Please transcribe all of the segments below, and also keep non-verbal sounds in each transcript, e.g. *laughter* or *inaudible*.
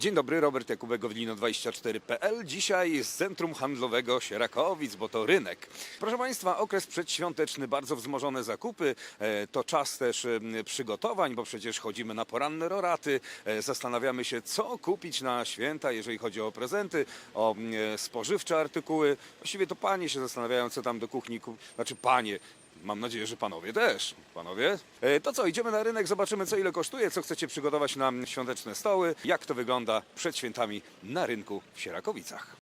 Dzień dobry, Robert Jakubek, Gowlino24.pl. Dzisiaj z Centrum Handlowego Sierakowic, bo to rynek. Proszę Państwa, okres przedświąteczny, bardzo wzmożone zakupy. E, To czas też przygotowań, bo przecież chodzimy na poranne roraty. E, Zastanawiamy się, co kupić na święta, jeżeli chodzi o prezenty, o e, spożywcze artykuły. Właściwie to panie się zastanawiają, co tam do kuchni. Znaczy panie, Mam nadzieję, że panowie też. Panowie? E, To co, idziemy na rynek, zobaczymy co ile kosztuje, co chcecie przygotować na świąteczne stoły, jak to wygląda przed świętami na rynku w Sierakowicach.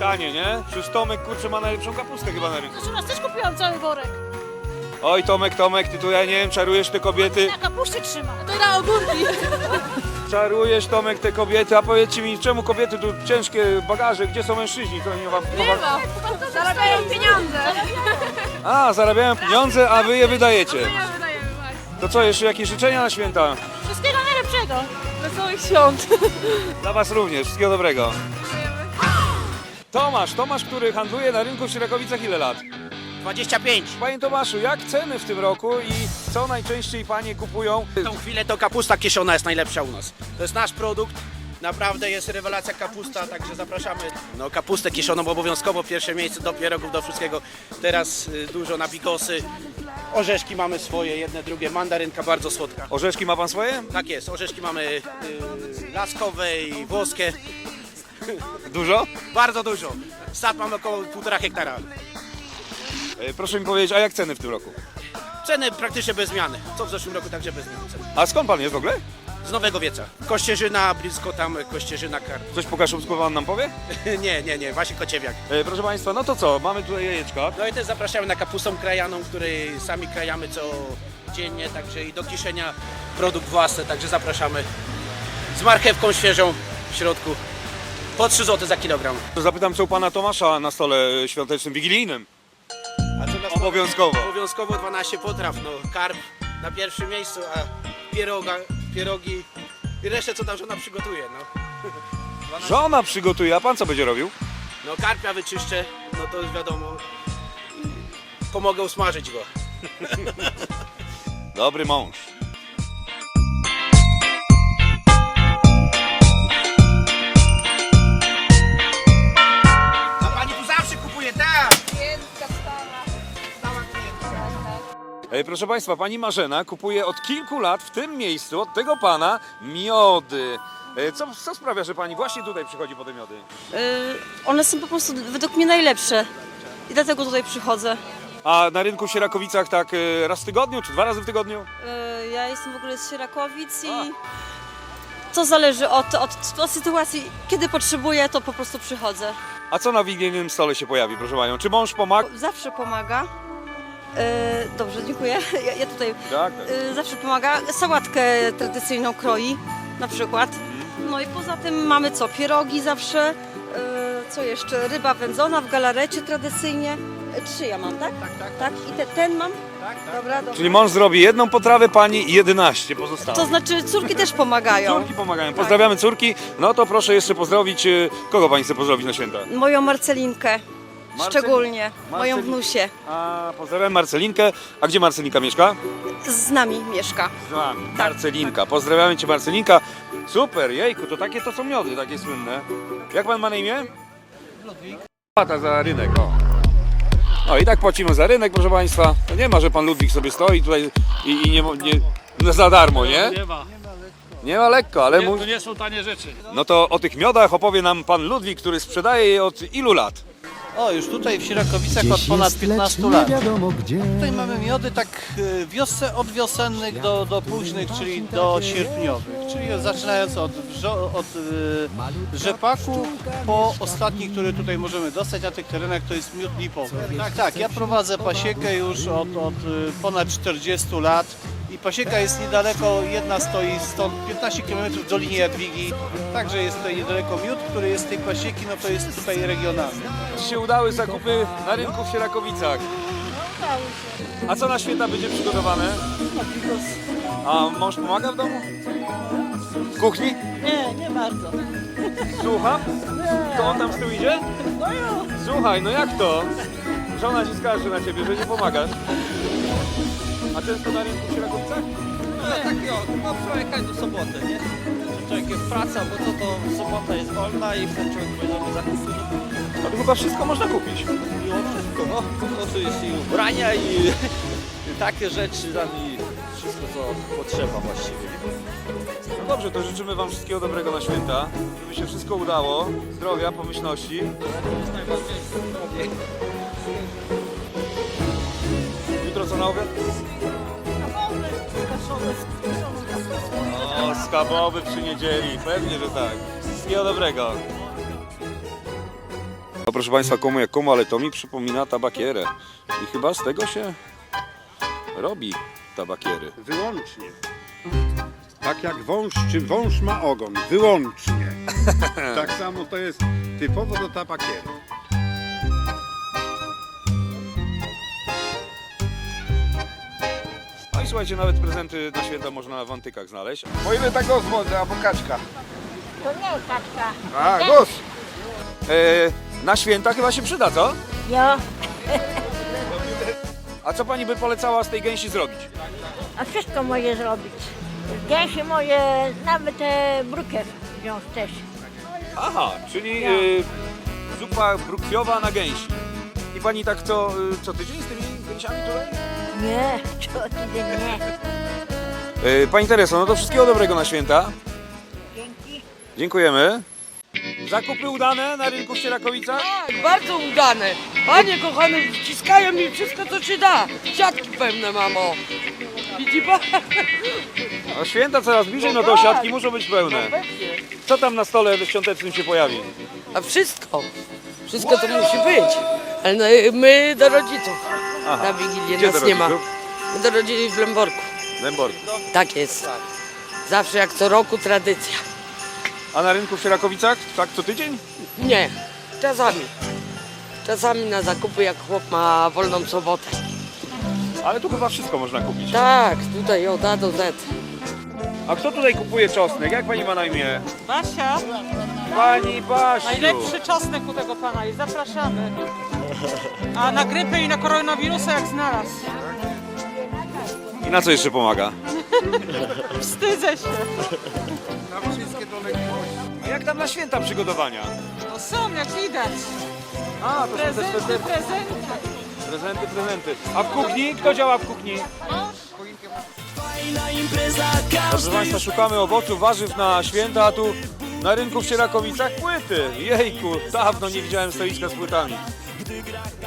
Pytanie, nie? Przecież Tomek kurczę ma najlepszą kapustę chyba na rynku. u nas też kupiłam cały worek. Oj Tomek, Tomek, ty tu ja nie wiem, czarujesz te kobiety. Na kapuście trzyma. To na ogórki. Czarujesz Tomek te kobiety, a powiedzcie mi, czemu kobiety tu ciężkie bagaże, gdzie są mężczyźni? To nie wam, nie wam... Zarabiają pieniądze. A, zarabiają pieniądze, a wy je wydajecie. Ja wydajemy właśnie. To co, jeszcze jakieś życzenia na święta? Wszystkiego najlepszego. Wesołych świąt. Dla was również, wszystkiego dobrego. Tomasz, Tomasz, który handluje na rynku w Sierakowicach ile lat? 25. Panie Tomaszu, jak ceny w tym roku i co najczęściej panie kupują? W tą chwilę to kapusta kieszona jest najlepsza u nas. To jest nasz produkt. Naprawdę jest rewelacja kapusta, także zapraszamy. No kapustę kiszoną obowiązkowo, pierwsze miejsce do pierogów, do wszystkiego. Teraz y, dużo na bigosy. Orzeszki mamy swoje, jedne, drugie. Mandarynka bardzo słodka. Orzeszki ma pan swoje? Tak jest, orzeszki mamy y, laskowe i włoskie. *laughs* Dużo? Bardzo dużo. Stad mamy około 1,5 hektara. E, Proszę mi powiedzieć, a jak ceny w tym roku? Ceny praktycznie bez zmiany. Co w zeszłym roku także bez zmiany. cen. A skąd pan jest w ogóle? Z Nowego Wieca. Kościerzyna, blisko tam Kościerzyna Kar. Coś po kaszubsku pan nam powie? *laughs* nie, nie, nie, właśnie Kociewiak. E, Proszę państwa, no to co, mamy tutaj jajeczka. No i też zapraszamy na kapustą krajaną, której sami krajamy co dziennie, także i do kieszenia produkt własny, także zapraszamy. Z marchewką świeżą w środku. Po 3 zł za kilogram. Zapytam, co u pana Tomasza na stole świątecznym, wigilijnym? A co nas- Obowiązkowo. Obowiązkowo 12 potraw, no karp na pierwszym miejscu, a pieroga, pierogi i resztę co tam żona przygotuje, no. *laughs* Żona przygotuje, a pan co będzie robił? No karpia wyczyszczę, no to już wiadomo. Pomogę usmażyć go. *laughs* Dobry mąż. Proszę Państwa, pani Marzena kupuje od kilku lat w tym miejscu, od tego pana, miody. E, Co, co sprawia, że pani właśnie tutaj przychodzi po te miody? Y, one są po prostu według mnie najlepsze. I dlatego tutaj przychodzę. A na rynku w Sierakowicach tak e, raz w tygodniu, czy dwa razy w tygodniu? Ja jestem w ogóle z Sierakowic i to zależy od, od, od sytuacji. Kiedy potrzebuję, to po prostu przychodzę. A co na wigilijnym stole się pojawi, proszę panią? Czy mąż pomaga? Zawsze pomaga. Y, dobrze, dziękuję. *laughs* Ja, ja tutaj Tak, tak. y, zawsze pomaga. Sałatkę tradycyjną kroi na przykład. No i poza tym mamy co? Pierogi zawsze. Y, co jeszcze? Ryba wędzona w galarecie tradycyjnie. Trzy ja mam, tak? Tak, tak. Tak? I te, ten mam? Tak, tak. Dobra, dobra. Czyli mąż zrobi jedną potrawę, pani 11 pozostałe. To znaczy córki też pomagają. Córki pomagają. Pozdrawiamy córki. No to proszę jeszcze pozdrowić. e, Kogo pani chce pozdrowić na święta? Moją Marcelinkę. Marcel- Szczególnie. Moją Marcelin- wnusię. A, pozdrawiam Marcelinkę. A gdzie Marcelinka mieszka? Z nami mieszka. Z nami. Marcelinka. Pozdrawiamy cię Marcelinka. Super, jejku, to takie to są miody, takie słynne. Jak pan ma na imię? Ludwik. Płata za rynek, o. No i tak płacimy za rynek, proszę państwa. To nie ma, że pan Ludwik sobie stoi tutaj i, i nie, mo- nie no za darmo, nie? Nie ma. Nie ma lekko, ale mu... Nie, to nie są tanie rzeczy. No to o tych miodach opowie nam pan Ludwik, który sprzedaje je od ilu lat? O, już tutaj w Sierakowicach od ponad jest, lecz 15 nie lat. Tutaj mamy miody tak e, wiosce, od wiosennych do, do późnych, czyli do sierpniowych. Czyli zaczynając od, wrzo- od e, rzepaku po ostatni, który tutaj możemy dostać na tych terenach, to jest miód lipowy. Tak, tak, ja prowadzę pasiekę już od, od e, ponad 40 lat. I pasieka jest niedaleko, jedna stoi stąd 15 km w Dolinie Jadwigi. Także jest tutaj niedaleko miód, który jest z tej pasieki, no to jest tutaj regionalny. Czy się udały zakupy na rynku w Sierakowicach? A co na święta będzie przygotowane? A mąż pomaga w domu? W kuchni? Nie, nie bardzo. Słucham? To on tam z tyłu idzie? Słuchaj, no jak to? Żona ci skarży na ciebie, że nie pomagasz. A często na rynku w Sierakowicach? No takie o, no wczoraj do soboty, nie? Że Człowiek jest praca, bo co to sobota jest wolna i wtedy człowiek będzie robił zakupy, no A tu chyba wszystko można kupić. i o wszystko, no. Po prostu jest i ubrania i, i *laughs* takie rzeczy tam i wszystko co potrzeba właściwie. No dobrze, to życzymy wam wszystkiego dobrego na święta. Żeby się wszystko udało. Zdrowia, pomyślności. To jest najważniejsze. Jutro co na obiad? O, skabowy przy niedzieli. Pewnie, że tak. Wszystkiego dobrego. No proszę Państwa, komu jak komu, ale to mi przypomina tabakierę. I chyba z tego się robi tabakiery. Wyłącznie. Tak jak wąż, czy wąż ma ogon, wyłącznie. *laughs* Tak samo to jest typowo do tabakieru. Słuchajcie, nawet prezenty na święta można w antykach znaleźć. Po ile ta gos albo kaczka? To nie kaczka. A, gos! E, na święta chyba się przyda, co? Ja. *laughs* A co pani by polecała z tej gęsi zrobić? A wszystko moje zrobić. Gęsi moje, nawet te brukier wziąć też. Aha, czyli y, zupa brukwiowa na gęsi. I pani tak co, y, co tydzień z tymi gęsiami tutaj? Nie, tydzień nie. Y, pani Tereso, no to wszystkiego dobrego na święta. Dzięki. Dziękujemy. Zakupy udane na rynku w Sierakowicach? Tak, bardzo udane. Panie kochany, wciskają mi wszystko, co się da. Siatki pełne, mamo. Widzi pan? No święta coraz bliżej, no to siatki muszą być pełne. Pewnie. Co tam na stole świątecznym się pojawi? A wszystko. Wszystko to musi być. Ale no, my do rodziców. Aha. Na Wigilię Gdzie nas nie ma. rodziców? My do rodziców w Lęborku. Lęborg. Tak jest. Zawsze jak co roku tradycja. A na rynku w Sierakowicach? Tak co tydzień? Nie, czasami. Czasami na zakupy, jak chłop ma wolną sobotę. Ale tu chyba wszystko można kupić. Tak, tutaj od A do Z. A kto tutaj kupuje czosnek? Jak pani ma na imię? Basia, Pani Basiu. najlepszy czosnek u tego pana i zapraszamy. A na grypę i na koronawirusa jak znalazł. I na co jeszcze pomaga? Wstydzę się. A jak tam na święta przygotowania? No są, jak widać. A, to są te Prezenty, prezenty, prezenty. prezenty, prezenty. A w kuchni? Kto działa w kuchni? Proszę Państwa, szukamy owoców, warzyw na święta, a tu na rynku w Sierakowicach płyty. Jejku, dawno nie widziałem stoiska z płytami.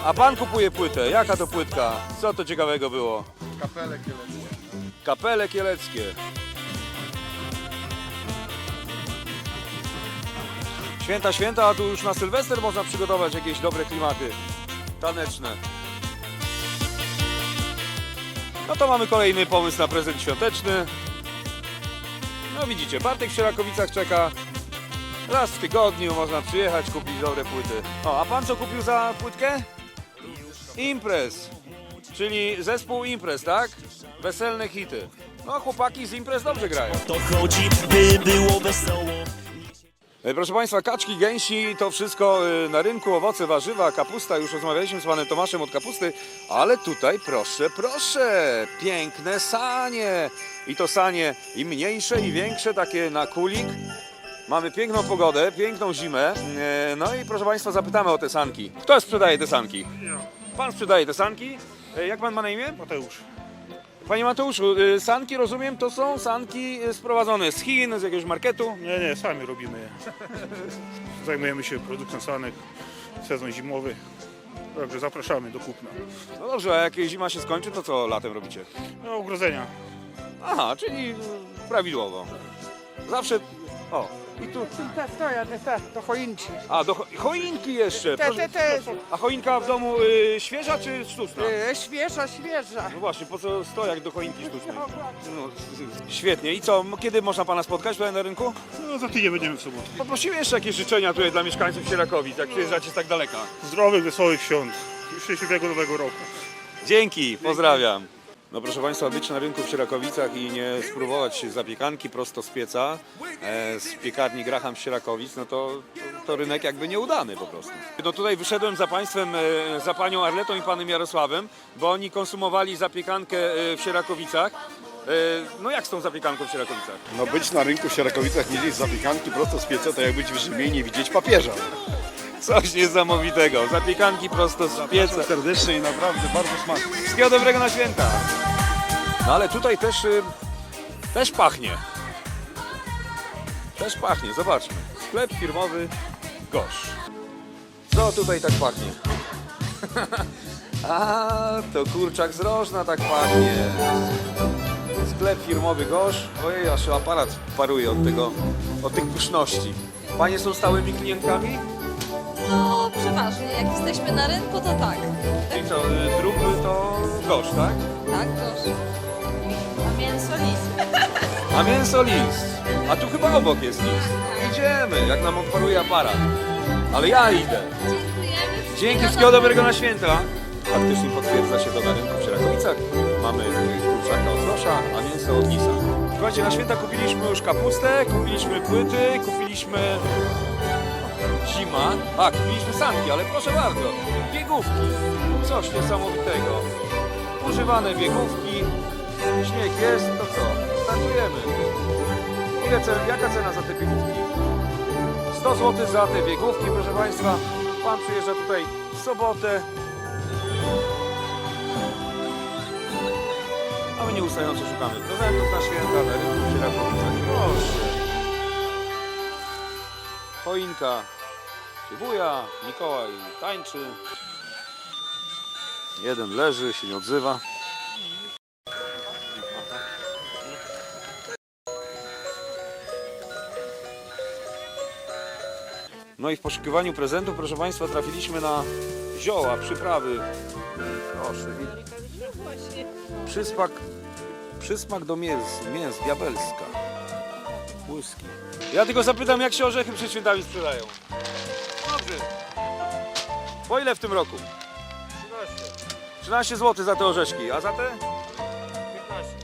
A Pan kupuje płytę. Jaka to płytka? Co to ciekawego było? Kapele kieleckie. Kapele kieleckie. Święta, święta, a tu już na Sylwester można przygotować jakieś dobre klimaty taneczne. No to mamy kolejny pomysł na prezent świąteczny. No widzicie, Bartek w Sierakowicach czeka. Raz w tygodniu można przyjechać, kupić dobre płyty. O, a pan co kupił za płytkę? Imprez. Czyli zespół imprez, tak? Weselne hity. No chłopaki z imprez dobrze grają. To chodzi, by było wesoło. E, Proszę Państwa, kaczki, gęsi, to wszystko e, na rynku, owoce, warzywa, kapusta. Już rozmawialiśmy z Panem Tomaszem od kapusty, ale tutaj proszę, proszę, piękne sanie. I to sanie i mniejsze, i większe, takie na kulik. Mamy piękną pogodę, piękną zimę. E, No i proszę Państwa, zapytamy o te sanki. Kto sprzedaje te sanki? Pan sprzedaje te sanki. E, Jak Pan ma na imię? Mateusz. Panie Mateuszu, e, sanki, rozumiem, to są sanki sprowadzone z Chin, z jakiegoś marketu. Nie, nie, sami robimy je. Zajmujemy się produkcją sanek, sezon zimowy. Także zapraszamy do kupna. No dobrze, a jak zima się skończy, to co latem robicie? No, ugrodzenia. Aha, czyli y, prawidłowo. Zawsze. O, I tu. Te stoją, te, te, to choinki. A, do cho- choinki jeszcze. Te, te, te, a choinka w domu y, świeża czy sztuczna? e, świeża, świeża. No właśnie, po co stojak do choinki sztucznej? No, świetnie. I co, kiedy można pana spotkać tutaj na rynku? No za tydzień będziemy w sobotę. Poprosimy jeszcze jakieś życzenia tutaj dla mieszkańców Sierakowic, jak przyjeżdżacie z tak daleka. Zdrowych, wesołych świąt. Szczęśliwego nowego roku. Dzięki, pozdrawiam. No proszę Państwa, być na rynku w Sierakowicach i nie spróbować zapiekanki prosto z pieca e, z piekarni Graham Sierakowic, no to, to rynek jakby nieudany po prostu. No tutaj wyszedłem za Państwem, e, za Panią Arletą i Panem Jarosławem, bo oni konsumowali zapiekankę e, w Sierakowicach. E, no jak z tą zapiekanką w Sierakowicach? No być na rynku w Sierakowicach, nie zjeść zapiekanki prosto z pieca, to jak być w Rzymie i nie widzieć papieża. Coś niesamowitego. Zapiekanki prosto z pieca. Serdecznie i naprawdę bardzo smaczne. Wszystkiego dobrego na święta. No ale tutaj też, y, też pachnie. Też pachnie, zobaczmy. Sklep firmowy Gosz. Co tutaj tak pachnie? *laughs* A, to kurczak z rożna tak pachnie. Sklep firmowy Gosz. Ojej, aż aparat paruje od tego, od tych pyszności. Panie są stałymi klientkami? No, przeważnie. Jak jesteśmy na rynku, to tak. Czyli co, y, drób to Gosz, tak? Tak, proszę. A mięso lis. A mięso list. A tu chyba obok jest list. Idziemy, jak nam odparuje aparat. Ale ja idę. Dziękujemy. Dzięki, wszystkiego dobrego na święta. Faktycznie potwierdza się to na rynku w Sierakowicach. Mamy kurczaka od grosza, a mięso od lisa. Słuchajcie, na święta kupiliśmy już kapustę, kupiliśmy płyty, kupiliśmy zima. A, kupiliśmy sanki, ale proszę bardzo, biegówki. Coś niesamowitego. Używane biegówki. Śnieg jest, to co? Startujemy. Ile cen, jaka cena za te biegówki? 100 zł za te biegówki, proszę Państwa. Pan przyjeżdża tutaj w sobotę. A my nieustająco szukamy prezentów na święta, na rynku Sierakowicach. Proszę. Choinka się buja, Mikołaj tańczy. Jeden leży, się nie odzywa. No i w poszukiwaniu prezentów, proszę Państwa, trafiliśmy na zioła, przyprawy. Proszę. Przysmak, przysmak do mięs, mięs, diabelska. Błyski. Ja tylko zapytam, jak się orzechy przed świętami sprzedają. Dobrze. Po ile w tym roku? 13 zł za te orzeszki, a za te? 15.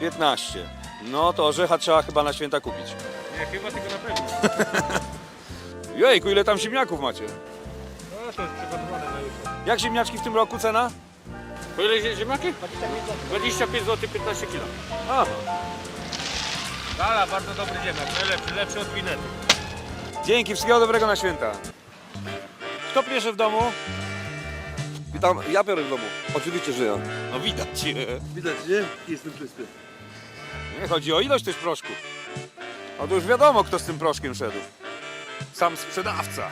15. No to orzecha trzeba chyba na święta kupić. Nie, chyba tylko na pewno. *laughs* Jejku, ile tam ziemniaków macie? No to jest przygotowane na jutro. Jak ziemniaczki w tym roku cena? Po ile ziemniaki? 25 zł 15 kg. Aha. Gala, bardzo dobry ziemniak, najlepszy, lepszy od winetu. Dzięki, wszystkiego dobrego na święta. Kto pierwszy w domu? Witam, ja biorę w domu. Oczywiście, że ja. No widać. Widać, nie? Jestem czysty. Nie chodzi o ilość też proszku. A to już wiadomo, kto z tym proszkiem szedł. Sam sprzedawca.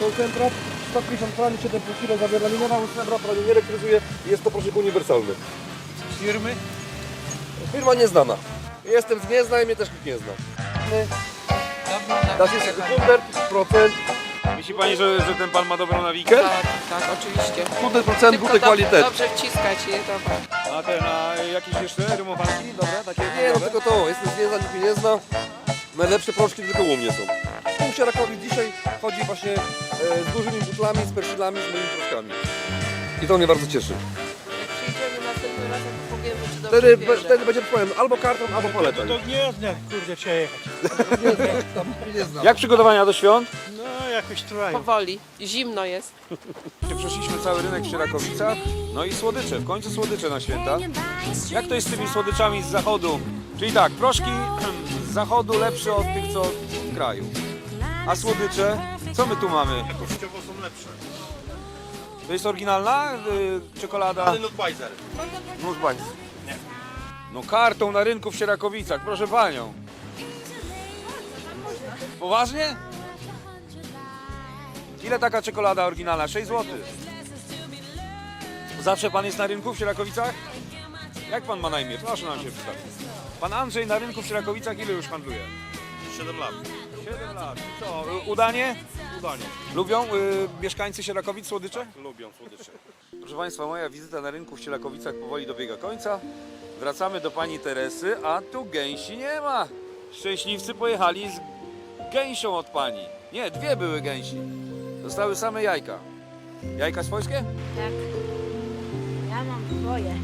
Koncentrat 150 gram, 7,5 kg zawiera minerału srebra, prawie nie elektryzuje i jest to proszek uniwersalny. Firmy? Firma nieznana. Jestem z Gniezna i mnie też nikt nie zna. Das jest 100%, Myśli pani, że, że ten pan ma dobrą nawikę? Tak, tak, oczywiście. 100% głuty kwalitet. Dobrze wciskać je, dobra. A te na jakieś jeszcze rymowanki? Dobre, takie Nie, no tylko to, jestem z Gniezna, nikt mnie nie zna. Najlepsze proszki tylko u mnie są. Pół Sierakowi dzisiaj chodzi właśnie e, z dużymi butlami, z perfilami, z moimi proszkami. I to mnie bardzo cieszy. Jak przyjdziemy następnym razem, to powiemy, czy dobrze Wtedy, bierze. wtedy będzie powiem albo karton, albo poleceń. nie znam, kurde, przejechać. Nie znam. Jak przygotowania do świąt? No, jakoś trwają. Powoli. Zimno jest. Przeszliśmy cały rynek w Sierakowicach. No i słodycze, w końcu słodycze na święta. Jak to jest z tymi słodyczami z zachodu? Czyli tak, proszki z zachodu lepsze od tych, co w kraju. A słodycze? Co my tu mamy? Jakościowo są lepsze. To jest oryginalna y, czekolada? Budweiser. Nussbeiser. No kartą na rynku w Sierakowicach, proszę panią. Poważnie? Ile taka czekolada oryginalna? 6 zł. Zawsze pan jest na rynku w Sierakowicach? Jak pan ma na imię? Proszę nam się przedstawić. Pan Andrzej na rynku w Sierakowicach ile już handluje? 7 lat. 7 lat. Co, y, udanie? Udanie. Lubią y, mieszkańcy Sierakowic słodycze? Lubią słodycze. Proszę Państwa, moja wizyta na rynku w Sierakowicach powoli dobiega końca. Wracamy do Pani Teresy, a tu gęsi nie ma. Szczęśliwcy pojechali z gęsią od Pani. Nie, dwie były gęsi. Zostały same jajka. Jajka swojskie? Tak. Ja mam swoje.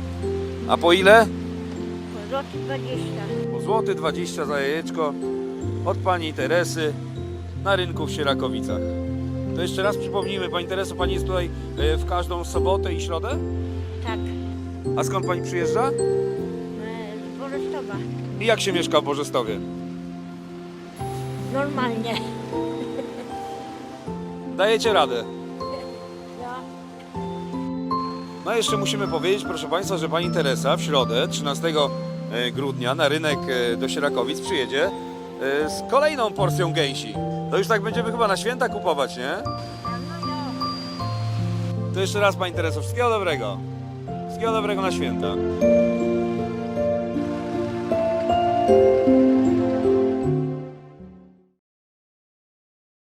A po ile? Złoty 20. Po złoty 20 za jajeczko od Pani Teresy na rynku w Sierakowicach. To jeszcze raz przypomnijmy, Pani Tereso, Pani jest tutaj e, w każdą sobotę i środę? Tak. A skąd Pani przyjeżdża? E, Z Borystowa. I jak się mieszka w Bożestowie? Normalnie. Dajecie radę. Ja. No jeszcze musimy powiedzieć, proszę Państwa, że Pani Teresa w środę, 13 grudnia, na rynek e, do Sierakowic przyjedzie e, z kolejną porcją gęsi. To już tak będziemy chyba na święta kupować, nie? To jeszcze raz Pani Tereso, wszystkiego dobrego. Wszystkiego dobrego na święta.